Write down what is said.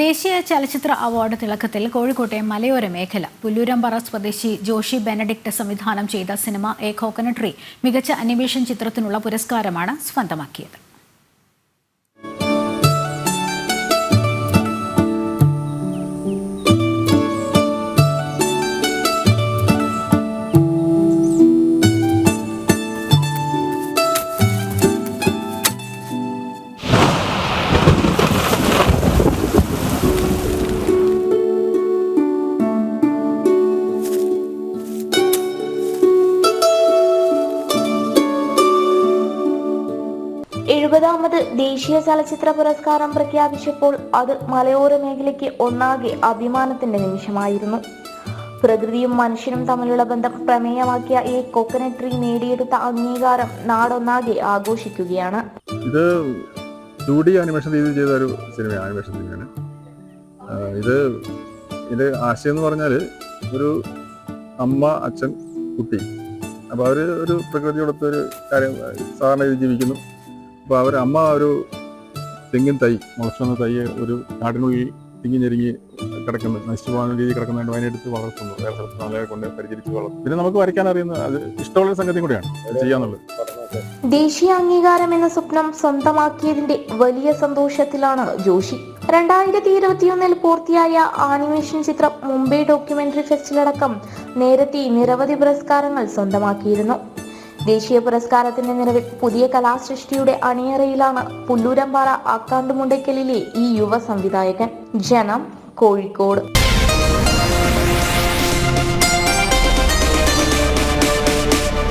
ദേശീയ ചലച്ചിത്ര അവാർഡ് തിളക്കത്തിൽ കോഴിക്കോട്ടെ മലയോര മേഖല. പുല്ലൂരമ്പറ സ്വദേശി ജോഷി ബെനഡിക്ട് സംവിധാനം ചെയ്ത സിനിമ എ കോക്കനട്രി ട്രീ മികച്ച അനിമേഷൻ ചിത്രത്തിനുള്ള പുരസ്കാരമാണ് സ്വന്തമാക്കിയത്. എഴുപതാമത് ദേശീയ ചലച്ചിത്ര പുരസ്കാരം പ്രഖ്യാപിച്ചപ്പോൾ അത് മലയോര മേഖലയ്ക്ക് ഒന്നാകെ അഭിമാനത്തിന്റെ നിമിഷമായിരുന്നു. പ്രകൃതിയും മനുഷ്യനും തമ്മിലുള്ള ബന്ധം പ്രമേയമാക്കിയ ഈ കോക്കനട്ട് ട്രീ നേടിയെടുത്ത അംഗീകാരം നാടൊന്നാകെ ആഘോഷിക്കുകയാണ്. ഇത് ആനിമേഷൻ രീതിയിൽ ചെയ്ത ഒരു സിനിമയാണ് ഇത് ഇതിന്റെ ആശയം എന്ന് പറഞ്ഞാൽ ഒരു അമ്മ അച്ഛൻ കുട്ടി. അപ്പോൾ അവർ ഒരു പ്രകൃതിയോടൊത്തൊരു കാര്യം സാധാരണ ജീവിക്കുന്നു. അപ്പോൾ അവർ അമ്മ ഒരു തെങ്ങിൻ തൈ മുളച്ചു വന്ന തൈ ഒരു കാടിനുള്ളിൽ തിങ്ങി ഞെരുങ്ങി കിടക്കുന്നത് നശിച്ചു പോകുന്ന രീതിയിൽ കിടക്കുന്നതുകൊണ്ട് അതിനെടുത്ത് വളർത്തുന്നു വേറെ സ്ഥലത്ത് നല്ല കൊണ്ട് പരിചരിച്ച് വളർത്തും പിന്നെ നമുക്ക് വരയ്ക്കാൻ അറിയുന്ന അത് ഇഷ്ടമുള്ള സംഗതി കൂടിയാണ് ചെയ്യാന്നുള്ളത്. ദേശീയ അംഗീകാരം എന്ന സ്വപ്നം സ്വന്തമാക്കിയതിന്റെ വലിയ സന്തോഷത്തിലാണ് ജോഷി. രണ്ടായിരത്തി ഇരുപത്തിയൊന്നിൽ പൂർത്തിയായ ആനിമേഷൻ ചിത്രം മുംബൈ ഡോക്യുമെന്ററി ഫെസ്റ്റിലടക്കം നേരത്തെ നിരവധി പുരസ്കാരങ്ങൾ സ്വന്തമാക്കിയിരുന്നു. ദേശീയ പുരസ്കാരത്തിന്റെ നിറവിൽ പുതിയ കലാസൃഷ്ടിയുടെ അണിയറയിലാണ് പുല്ലൂരമ്പാറ ആക്കാണ്ടുമുണ്ടയ്ക്കലിലെ ഈ യുവ സംവിധായകൻ. ജനം കോഴിക്കോട്.